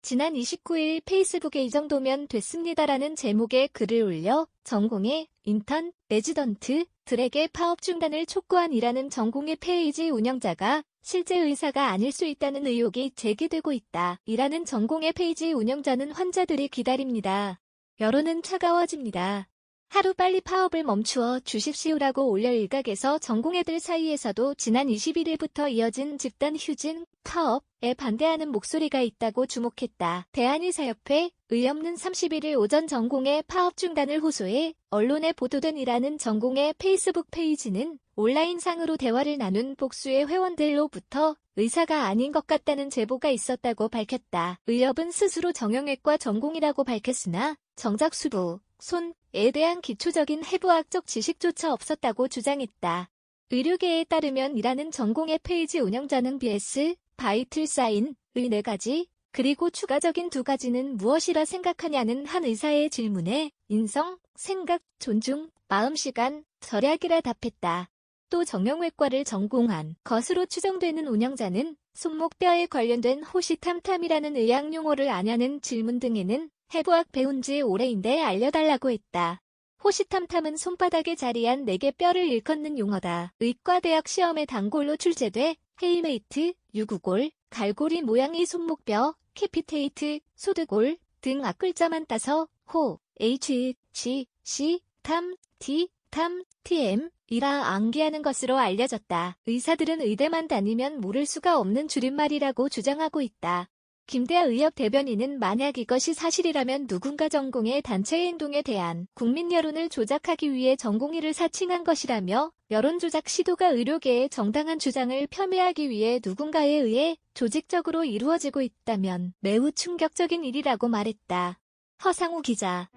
지난 29일 페이스북에 이 정도면 됐습니다라는 제목의 글을 올려 전공의 인턴 레지던트 들에게 파업 중단을 촉구한 이라는 전공의 페이지 운영자가 실제 의사가 아닐 수 있다는 의혹이 제기되고 있다. 이라는 전공의 페이지 운영자는 환자들이 기다립니다. 여론은 차가워집니다. 하루 빨리 파업을 멈추어 주십시오라고 올려 일각에서 전공애들 사이에서도 지난 21일부터 이어진 집단 휴진, 파업에 반대하는 목소리가 있다고 주목했다. 대한의사협회 의없는 31일 오전 전공의 파업 중단을 호소해 언론에 보도된 이라는 전공의 페이스북 페이지는 온라인상으로 대화를 나눈 복수의 회원들로부터 의사가 아닌 것 같다는 제보가 있었다고 밝혔다. 의협은 스스로 정형외과 전공이라고 밝혔으나 정작 수부, 손 에 대한 기초적인 해부학적 지식조차 없었다고 주장했다. 의료계에 따르면 이라는 전공의 페이지 운영자는 BS, 바이틀 사인 의 네 가지, 그리고 추가적인 두 가지는 무엇이라 생각하냐는 한 의사의 질문에 인성, 생각, 존중, 마음 시간, 절약이라 답했다. 또 정형외과를 전공한 것으로 추정되는 운영자는 손목뼈에 관련된 호시탐탐이라는 의학 용어를 아냐는 질문 등에는 해부학 배운 지 오래인데 알려달라고 했다. 호시탐탐은 손바닥에 자리한 4개 뼈를 일컫는 용어다. 의과대학 시험에 단골로 출제돼 헤이메이트, 유구골, 갈고리 모양의 손목뼈, 캐피테이트, 소드골 등 앞글자만 따서 호, H, C, C, 탐, T, 탐, TM 이라 암기하는 것으로 알려졌다. 의사들은 의대만 다니면 모를 수가 없는 줄임말이라고 주장하고 있다. 김대하 의협 대변인은 만약 이것이 사실이라면 누군가 전공의 단체 행동에 대한 국민 여론을 조작하기 위해 전공의를 사칭한 것이라며 여론 조작 시도가 의료계의 정당한 주장을 폄훼하기 위해 누군가에 의해 조직적으로 이루어지고 있다면 매우 충격적인 일이라고 말했다. 허상우 기자